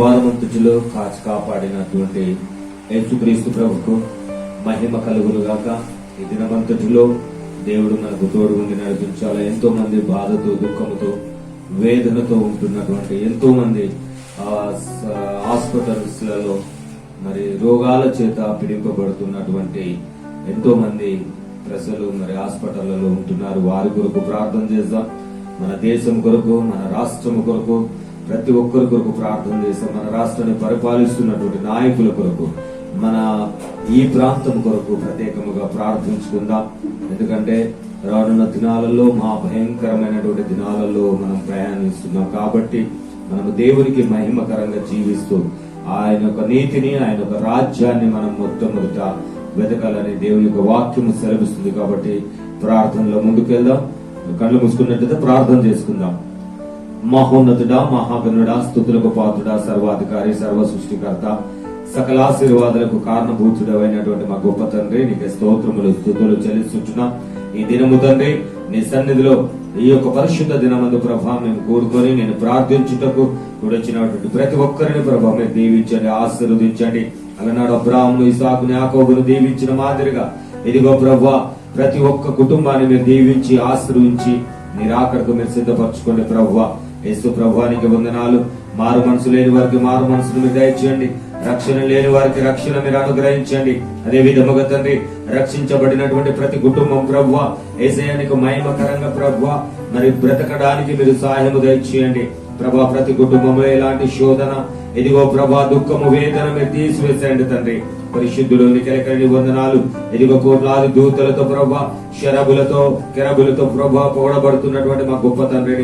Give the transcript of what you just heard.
వారమంతటిలో కాచి కాపాడినటువంటి యేసుక్రీస్తు ప్రభుకు మహిమ కలుగులుగాక ఈ దినమంతటిలో దేవుడు మనకు తోడు ఉండి నడిపించాలి? ఎంతో మంది బాధతో దుఃఖంతో వేదనతో ఉంటున్నటువంటి ఎంతో మంది హాస్పిటల్స్లలో మరి రోగాల చేత పీడింపబడుతున్నటువంటి ఎంతో మంది ప్రజలు మరి హాస్పిటళ్ళలో ఉంటున్నారు. వారి కొరకు ప్రార్థన చేద్దాం. మన దేశం కొరకు మన రాష్ట్రం కొరకు ప్రతి ఒక్కరి కొరకు ప్రార్థన చేస్తాం. మన రాష్ట్రాన్ని పరిపాలిస్తున్నటువంటి నాయకుల కొరకు మన ఈ ప్రాంతం కొరకు ప్రత్యేకముగా ప్రార్థించుకుందాం. ఎందుకంటే రానున్న దినాలలో మా భయంకరమైనటువంటి దినాలలో మనం ప్రయాణిస్తున్నాం. కాబట్టి మనము దేవునికి మహిమకరంగా జీవిస్తూ ఆయన యొక్క నీతిని ఆయన యొక్క రాజ్యాన్ని మనం మొట్టమొదట వెతకాలని దేవుని యొక్క వాక్యము సెలవిస్తుంది. కాబట్టి ప్రార్థనలో ముందుకెళ్దాం. కళ్ళు మూసుకున్నట్లయితే ప్రార్థన చేసుకుందాం. మహోన్నతుడా మహాగణుడా స్థుతులకు పాత్రుడా సర్వాధికారి సర్వ సృష్టికర్త సకలాశీర్వాదాలకు కారణభూతుడమైనటువంటి మా గొప్ప తండ్రి నీకు స్తోత్రములు స్థుతులు చెల్లిస్తుంటున్నా ఈ దినము తండ్రి నీ సన్నిధిలో ఈ యొక్క పరిశుద్ధ దినమందు ప్రభా మేము కోరుకొని నేను ప్రార్థించుటకు కూడొచ్చినటువంటి ప్రతి ఒక్కరిని ప్రభా మీరు దీవించండి ఆశీర్వదించండి. అలనాడు అబ్రాహ్మును ఇసాకుని యాకోబును దీవించిన మాదిరిగా ఇదిగో ప్రభా ప్రతి ఒక్క కుటుంబాన్ని మీరు దీవించి ఆశీర్వించి నిరాకడకు మీరు సిద్ధపరచుకోండి ప్రభువా యేసు ప్రభువానికి వందనాలు. మారు మనసు లేని వారికి మారు మనసును మీరు దయచేయండి. రక్షణ లేని వారికి రక్షణ మీరు అనుగ్రహించండి. అదే విధముగా తండ్రి రక్షించబడినటువంటి ప్రతి కుటుంబం ప్రభువ ఏసయానికి మహిమకరంగా ప్రభువ మరి బ్రతకడానికి మీరు సహాయము దయచేయండి. ప్రభా ప్రతి కుటుంబంలో ఎలాంటి శోధన ఇదిగో ప్రభా దుఃఖము వేదన మీరు తీసివేసేయండి తండ్రి. పరిశుద్ధులు నికలకని వందనాలు. ఇదిగో కోట్లాది దూతలతో ప్రభా శరబులతో కెరబులతో ప్రభా పొగడబడుతున్నటువంటి మా గొప్ప తండ్రి